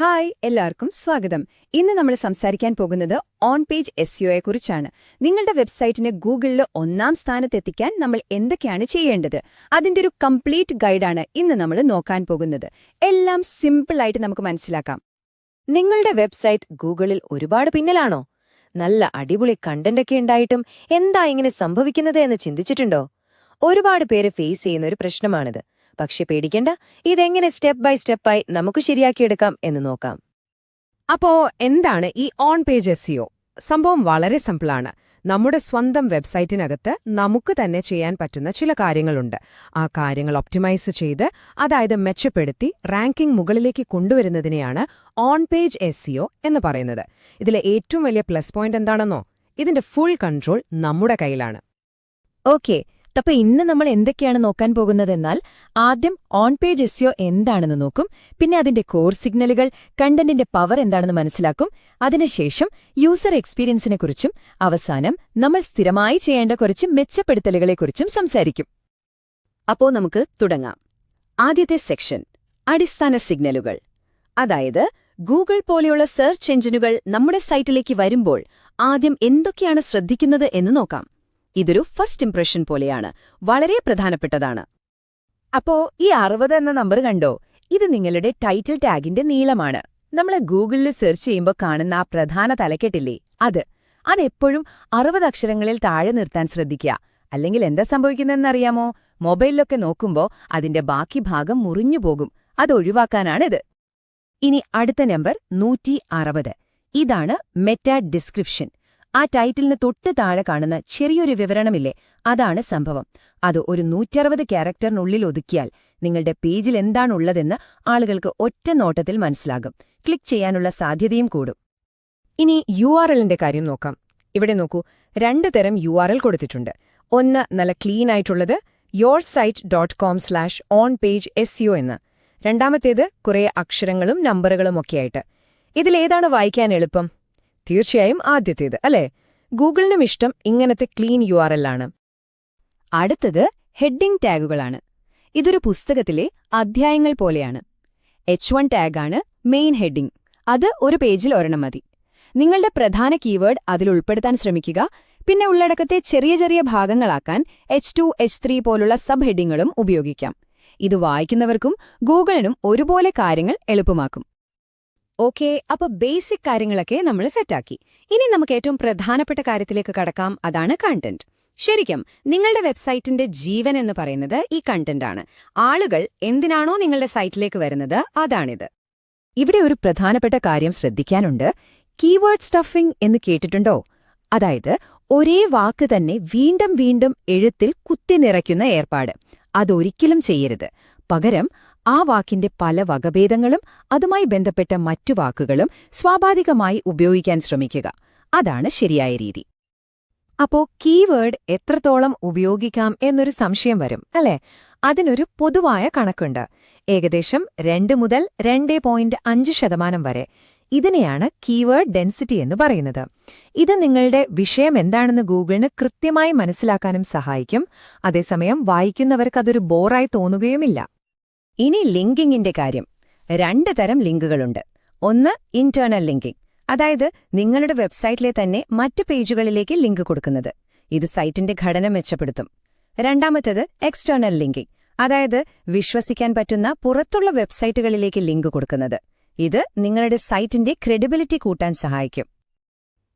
Hi എല്ലാവർക്കും സ്വാഗതം. ഇന്ന് നമ്മൾ സംസാരിക്കാൻ പോകുന്നത് ഓൺ പേജ് എസ് കുറിച്ചാണ് നിങ്ങളുടെ വെബ്സൈറ്റിന് ഗൂഗിളിൽ ഒന്നാം സ്ഥാനത്തെത്തിക്കാൻ നമ്മൾ എന്തൊക്കെയാണ് ചെയ്യേണ്ടത്? അതിന്റെ ഒരു കംപ്ലീറ്റ് ഗൈഡാണ് ഇന്ന് നമ്മൾ നോക്കാൻ പോകുന്നത്. എല്ലാം സിമ്പിളായിട്ട് നമുക്ക് മനസ്സിലാക്കാം. നിങ്ങളുടെ വെബ്സൈറ്റ് ഗൂഗിളിൽ ഒരുപാട് പിന്നിലാണോ? നല്ല അടിപൊളി കണ്ടന്റൊക്കെ ഉണ്ടായിട്ടും എന്താ ഇങ്ങനെ സംഭവിക്കുന്നത് എന്ന് ചിന്തിച്ചിട്ടുണ്ടോ? ഒരുപാട് പേര് ഫേസ് ചെയ്യുന്ന ഒരു പ്രശ്നമാണിത്. പക്ഷെ പേടിക്കണ്ട. ഇതെങ്ങനെ സ്റ്റെപ്പ് ബൈ സ്റ്റെപ്പായി നമുക്ക് ശരിയാക്കിയെടുക്കാം എന്ന് നോക്കാം. അപ്പോ എന്താണ് ഈ ഓൺ പേജ് എസ് സംഭവം വളരെ സിമ്പിളാണ്. നമ്മുടെ സ്വന്തം വെബ്സൈറ്റിനകത്ത് നമുക്ക് തന്നെ ചെയ്യാൻ പറ്റുന്ന ചില കാര്യങ്ങളുണ്ട്. ആ കാര്യങ്ങൾ ഒപ്റ്റിമൈസ് ചെയ്ത് അതായത് മെച്ചപ്പെടുത്തി റാങ്കിംഗ് മുകളിലേക്ക് കൊണ്ടുവരുന്നതിനെയാണ് ഓൺ പേജ് എസ് എന്ന് പറയുന്നത്. ഇതിലെ ഏറ്റവും വലിയ പ്ലസ് പോയിന്റ് എന്താണെന്നോ? ഇതിന്റെ ഫുൾ കൺട്രോൾ നമ്മുടെ കയ്യിലാണ്. ഓക്കെ. അപ്പൊ ഇന്ന് നമ്മൾ എന്തൊക്കെയാണ് നോക്കാൻ പോകുന്നതെന്നാൽ ആദ്യം ഓൺ പേജ് എസ്യോ എന്താണെന്ന് നോക്കും. പിന്നെ അതിന്റെ കോർ സിഗ്നലുകൾ കണ്ടന്റിന്റെ പവർ എന്താണെന്ന് മനസ്സിലാക്കും. അതിനുശേഷം യൂസർ എക്സ്പീരിയൻസിനെക്കുറിച്ചും അവസാനം നമ്മൾ സ്ഥിരമായി ചെയ്യേണ്ട കുറച്ച് മെച്ചപ്പെടുത്തലുകളെക്കുറിച്ചും സംസാരിക്കും. അപ്പോ നമുക്ക് തുടങ്ങാം. ആദ്യത്തെ സെക്ഷൻ അടിസ്ഥാന സിഗ്നലുകൾ അതായത് ഗൂഗിൾ പോലെയുള്ള സെർച്ച് എഞ്ചിനുകൾ നമ്മുടെ സൈറ്റിലേക്ക് വരുമ്പോൾ ആദ്യം എന്തൊക്കെയാണ് ശ്രദ്ധിക്കുന്നത് എന്ന് നോക്കാം. ഇതൊരു ഫസ്റ്റ് ഇംപ്രഷൻ പോലെയാണ്. വളരെ പ്രധാനപ്പെട്ടതാണ്. അപ്പോ ഈ അറുപത് എന്ന നമ്പർ കണ്ടോ? ഇത് നിങ്ങളുടെ ടൈറ്റിൽ ടാഗിന്റെ നീളമാണ്. നമ്മൾ ഗൂഗിളിൽ സെർച്ച് ചെയ്യുമ്പോൾ കാണുന്ന ആ പ്രധാന തലക്കെട്ടില്ലേ? അത്. അതെപ്പോഴും അറുപത് അക്ഷരങ്ങളിൽ താഴെ നിർത്താൻ ശ്രദ്ധിക്കുക. അല്ലെങ്കിൽ എന്താ സംഭവിക്കുന്നതെന്നറിയാമോ? മൊബൈലിലൊക്കെ നോക്കുമ്പോൾ അതിന്റെ ബാക്കി ഭാഗം മുറിഞ്ഞു പോകും. അതൊഴിവാക്കാനാണിത് ഇനി അടുത്ത നമ്പർ നൂറ്റി അറുപത്. ഇതാണ് മെറ്റാ ഡിസ്ക്രിപ്ഷൻ ആ ടൈറ്റിലിന് തൊട്ട് താഴെ കാണുന്ന ചെറിയൊരു വിവരണമില്ലേ? അതാണ് സംഭവം. അത് ഒരു നൂറ്ററുപത് ക്യാരക്ടറിനുള്ളിൽ ഒതുക്കിയാൽ നിങ്ങളുടെ പേജിൽ എന്താണുള്ളതെന്ന് ആളുകൾക്ക് ഒറ്റ നോട്ടത്തിൽ മനസ്സിലാകും. ക്ലിക്ക് ചെയ്യാനുള്ള സാധ്യതയും കൂടും. ഇനി യു കാര്യം നോക്കാം. ഇവിടെ നോക്കൂ രണ്ട് തരം യു കൊടുത്തിട്ടുണ്ട്. ഒന്ന് നല്ല ക്ലീൻ ആയിട്ടുള്ളത് your site dot com slash on page S U എന്ന്. രണ്ടാമത്തേത് കുറേ അക്ഷരങ്ങളും നമ്പറുകളും ഒക്കെയായിട്ട്. ഇതിലേതാണ് വായിക്കാൻ എളുപ്പം? തീർച്ചയായും ആദ്യത്തേത് അല്ലേ? ഗൂഗിളിനും ഇഷ്ടം ഇങ്ങനത്തെ ക്ലീൻ യു ആർ ആണ്. അടുത്തത് ഹെഡിംഗ് ടാഗുകളാണ്. ഇതൊരു പുസ്തകത്തിലെ അധ്യായങ്ങൾ പോലെയാണ്. എച്ച് വൺ ടാഗാണ് മെയിൻ ഹെഡിംഗ്. അത് ഒരു പേജിൽ ഒരെണ്ണം മതി. നിങ്ങളുടെ പ്രധാന കീവേഡ് അതിൽ ഉൾപ്പെടുത്താൻ ശ്രമിക്കുക. പിന്നെ ഉള്ളടക്കത്തെ ചെറിയ ചെറിയ ഭാഗങ്ങളാക്കാൻ എച്ച് ടു എച്ച് ത്രീ പോലുള്ള സബ് ഹെഡിങ്ങുകളും ഉപയോഗിക്കാം. ഇത് വായിക്കുന്നവർക്കും ഗൂഗിളിനും ഒരുപോലെ കാര്യങ്ങൾ എളുപ്പമാക്കും. ഓക്കെ അപ്പൊ ബേസിക് കാര്യങ്ങളൊക്കെ നമ്മൾ സെറ്റാക്കി. ഇനി നമുക്ക് ഏറ്റവും പ്രധാനപ്പെട്ട കാര്യത്തിലേക്ക് കടക്കാം. അതാണ് കണ്ടന്റ് ശരിക്കും നിങ്ങളുടെ വെബ്സൈറ്റിന്റെ ജീവൻ എന്ന് പറയുന്നത് ഈ കണ്ടന്റ് ആണ്. ആളുകൾ എന്തിനാണോ നിങ്ങളുടെ സൈറ്റിലേക്ക് വരുന്നത് അതാണിത്. ഇവിടെ ഒരു പ്രധാനപ്പെട്ട കാര്യം ശ്രദ്ധിക്കാനുണ്ട്. കീവേഡ് സ്റ്റഫിംഗ് എന്ന് കേട്ടിട്ടുണ്ടോ? അതായത് ഒരേ വാക്ക് തന്നെ വീണ്ടും വീണ്ടും എഴുത്തിൽ കുത്തി നിറയ്ക്കുന്ന ഏർപ്പാട്. അതൊരിക്കലും ചെയ്യരുത്. പകരം ആ വാക്കിന്റെ പല വകഭേദങ്ങളും അതുമായി ബന്ധപ്പെട്ട മറ്റു വാക്കുകളും സ്വാഭാവികമായി ഉപയോഗിക്കാൻ ശ്രമിക്കുക. അതാണ് ശരിയായ രീതി. അപ്പോ കീവേഡ് എത്രത്തോളം ഉപയോഗിക്കാം എന്നൊരു സംശയം വരും അല്ലേ? അതിനൊരു പൊതുവായ കണക്കുണ്ട്. ഏകദേശം രണ്ട് മുതൽ രണ്ട് പോയിന്റ് അഞ്ച് ശതമാനം വരെ. ഇതിനെയാണ് കീവേഡ് ഡെൻസിറ്റി എന്ന് പറയുന്നത്. ഇത് നിങ്ങളുടെ വിഷയം എന്താണെന്ന് ഗൂഗിളിന് കൃത്യമായി മനസ്സിലാക്കാനും സഹായിക്കും. അതേസമയം വായിക്കുന്നവർക്കതൊരു ബോറായി തോന്നുകയുമില്ല. ഇനി ലിങ്കിങ്ങിന്റെ കാര്യം. രണ്ട് തരം ലിങ്കുകളുണ്ട്. ഒന്ന് ഇന്റേണൽ ലിങ്കിങ് അതായത് നിങ്ങളുടെ വെബ്സൈറ്റിലെ തന്നെ മറ്റു പേജുകളിലേക്ക് ലിങ്ക് കൊടുക്കുന്നത്. ഇത് സൈറ്റിന്റെ ഘടന മെച്ചപ്പെടുത്തും. രണ്ടാമത്തേത് എക്സ്റ്റേണൽ ലിങ്കിങ് അതായത് വിശ്വസിക്കാൻ പറ്റുന്ന പുറത്തുള്ള വെബ്സൈറ്റുകളിലേക്ക് ലിങ്ക് കൊടുക്കുന്നത്. ഇത് നിങ്ങളുടെ സൈറ്റിന്റെ ക്രെഡിബിലിറ്റി കൂട്ടാൻ സഹായിക്കും.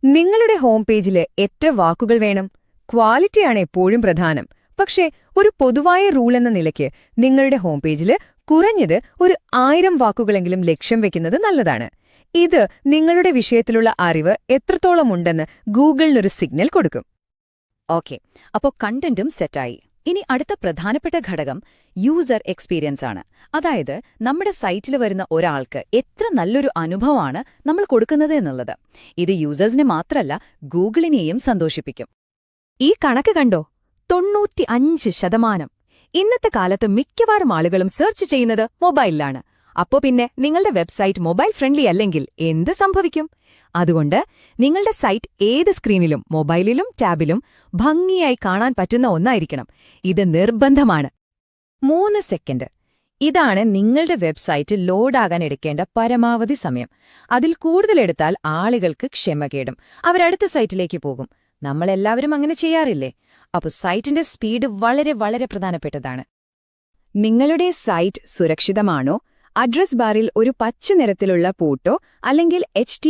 നിങ്ങളുടെ ഹോം പേജിൽ എത്ര വാക്കുകൾ വേണം? ക്വാളിറ്റിയാണ് എപ്പോഴും പ്രധാനം. പക്ഷേ ഒരു പൊതുവായ റൂൾ എന്ന നിലയ്ക്ക് നിങ്ങളുടെ ഹോം പേജിൽ കുറഞ്ഞത് ഒരു ആയിരം വാക്കുകളെങ്കിലും ലക്ഷ്യം വെക്കുന്നത് നല്ലതാണ്. ഇത് നിങ്ങളുടെ വിഷയത്തിലുള്ള അറിവ് എത്രത്തോളം ഉണ്ടെന്ന് ഗൂഗിളിനൊരു സിഗ്നൽ കൊടുക്കും. ഓക്കെ അപ്പോൾ കണ്ടന്റും സെറ്റായി. ഇനി അടുത്ത പ്രധാനപ്പെട്ട ഘടകം യൂസർ എക്സ്പീരിയൻസ് ആണ്. അതായത് നമ്മുടെ സൈറ്റിൽ വരുന്ന ഒരാൾക്ക് എത്ര നല്ലൊരു അനുഭവമാണ് നമ്മൾ കൊടുക്കുന്നത് എന്നുള്ളത്. ഇത് യൂസേഴ്സിനെ മാത്രമല്ല ഗൂഗിളിനെയും സന്തോഷിപ്പിക്കും. ഈ കണക്ക് കണ്ടോ? തൊണ്ണൂറ്റി ശതമാനം. ഇന്നത്തെ കാലത്ത് മിക്കവാറും ആളുകളും സെർച്ച് ചെയ്യുന്നത് മൊബൈലിലാണ്. അപ്പോ പിന്നെ നിങ്ങളുടെ വെബ്സൈറ്റ് മൊബൈൽ ഫ്രണ്ട്ലി അല്ലെങ്കിൽ എന്ത് സംഭവിക്കും? അതുകൊണ്ട് നിങ്ങളുടെ സൈറ്റ് ഏത് സ്ക്രീനിലും മൊബൈലിലും ടാബിലും ഭംഗിയായി കാണാൻ പറ്റുന്ന ഒന്നായിരിക്കണം. ഇത് നിർബന്ധമാണ്. മൂന്ന് സെക്കൻഡ്. ഇതാണ് നിങ്ങളുടെ വെബ്സൈറ്റ് ലോഡാകാൻ എടുക്കേണ്ട പരമാവധി സമയം. അതിൽ കൂടുതലെടുത്താൽ ആളുകൾക്ക് ക്ഷമകേടും അവരടുത്ത സൈറ്റിലേക്ക് പോകും. നമ്മളെല്ലാവരും അങ്ങനെ ചെയ്യാറില്ലേ? അപ്പോൾ സൈറ്റിന്റെ സ്പീഡ് വളരെ വളരെ പ്രധാനപ്പെട്ടതാണ്. നിങ്ങളുടെ സൈറ്റ് സുരക്ഷിതമാണോ? അഡ്രസ് ബാറിൽ ഒരു പച്ച നിറത്തിലുള്ള പൂട്ടോ അല്ലെങ്കിൽ എച്ച്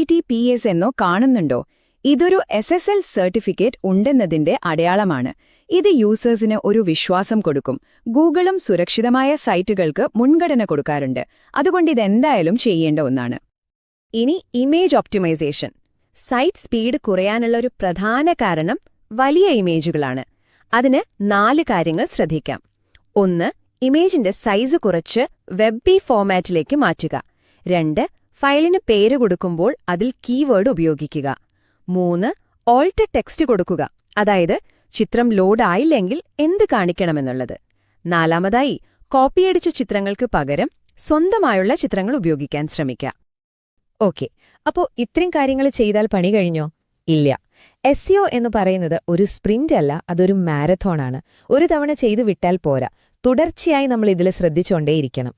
എന്നോ കാണുന്നുണ്ടോ? ഇതൊരു എസ് എസ് എൽ സർട്ടിഫിക്കറ്റ് ഉണ്ടെന്നതിന്റെ അടയാളമാണ്. ഇത് യൂസേഴ്സിന് ഒരു വിശ്വാസം കൊടുക്കും. ഗൂഗിളും സുരക്ഷിതമായ സൈറ്റുകൾക്ക് മുൻഗണന കൊടുക്കാറുണ്ട്. അതുകൊണ്ട് ഇതെന്തായാലും ചെയ്യേണ്ട ഒന്നാണ്. ഇനി ഇമേജ് ഒപ്റ്റിമൈസേഷൻ. സൈറ്റ് സ്പീഡ് കുറയാനുള്ള ഒരു പ്രധാന കാരണം വലിയ ഇമേജുകളാണ്. അതിന് നാല് കാര്യങ്ങൾ ശ്രദ്ധിക്കാം. ഒന്ന് ഇമേജിന്റെ സൈസ് കുറച്ച് വെബ് ഫോമാറ്റിലേക്ക് മാറ്റുക. രണ്ട് ഫയലിന് പേര് കൊടുക്കുമ്പോൾ അതിൽ കീവേഡ് ഉപയോഗിക്കുക. മൂന്ന് ഓൾട്ട് ടെക്സ്റ്റ് കൊടുക്കുക. അതായത് ചിത്രം ലോഡായില്ലെങ്കിൽ എന്ത് കാണിക്കണമെന്നുള്ളത്. നാലാമതായി കോപ്പിയടിച്ച ചിത്രങ്ങൾക്ക് പകരം സ്വന്തമായുള്ള ചിത്രങ്ങൾ ഉപയോഗിക്കാൻ ശ്രമിക്കുക. ഓക്കെ. അപ്പോ ഇത്രയും കാര്യങ്ങൾ ചെയ്താൽ പണി കഴിഞ്ഞോ? ഇല്ല. എസ് എന്ന് പറയുന്നത് ഒരു സ്പ്രിന്റ് അല്ല അതൊരു മാരത്തോണാണ് ഒരു തവണ ചെയ്തു വിട്ടാൽ പോരാ. തുടർച്ചയായി നമ്മൾ ഇതിൽ ശ്രദ്ധിച്ചുകൊണ്ടേയിരിക്കണം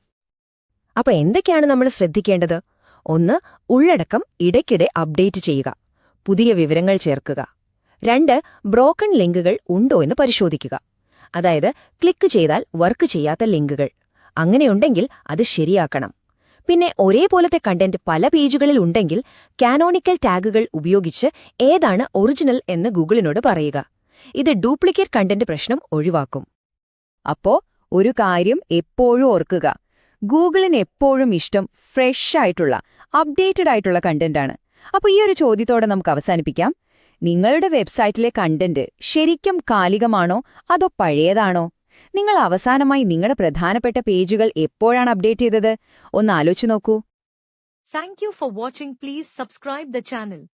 അപ്പൊ എന്തൊക്കെയാണ് നമ്മൾ ശ്രദ്ധിക്കേണ്ടത്? ഒന്ന് ഉള്ളടക്കം ഇടയ്ക്കിടെ അപ്ഡേറ്റ് ചെയ്യുക. പുതിയ വിവരങ്ങൾ ചേർക്കുക. രണ്ട് ബ്രോക്കൺ ലിങ്കുകൾ ഉണ്ടോ എന്ന് പരിശോധിക്കുക. അതായത് ക്ലിക്ക് ചെയ്താൽ വർക്ക് ചെയ്യാത്ത ലിങ്കുകൾ. അങ്ങനെയുണ്ടെങ്കിൽ അത് ശരിയാക്കണം. പിന്നെ ഒരേപോലത്തെ കണ്ടന്റ് പല പേജുകളിൽ ഉണ്ടെങ്കിൽ കാനോണിക്കൽ ടാഗുകൾ ഉപയോഗിച്ച് ഏതാണ് ഒറിജിനൽ എന്ന് ഗൂഗിളിനോട് പറയുക. ഇത് ഡ്യൂപ്ലിക്കേറ്റ് കണ്ടന്റ് പ്രശ്നം ഒഴിവാക്കും. അപ്പോ ഒരു കാര്യം എപ്പോഴും ഓർക്കുക. ഗൂഗിളിന് എപ്പോഴും ഇഷ്ടം ഫ്രഷ് ആയിട്ടുള്ള അപ്ഡേറ്റഡ് ആയിട്ടുള്ള കണ്ടന്റാണ് അപ്പോൾ ഈ ഒരു ചോദ്യത്തോടെ നമുക്ക് അവസാനിപ്പിക്കാം. നിങ്ങളുടെ വെബ്സൈറ്റിലെ കണ്ടന്റ് ശരിക്കും കാലികമാണോ അതോ പഴയതാണോ? നിങ്ങൾ അവസാനമായി നിങ്ങളുടെ പ്രധാനപ്പെട്ട പേജുകൾ എപ്പോഴാണ് അപ്ഡേറ്റ് ചെയ്തത്? ഒന്ന് ആലോചിച്ചു നോക്കൂ. Thank you for watching please subscribe the channel.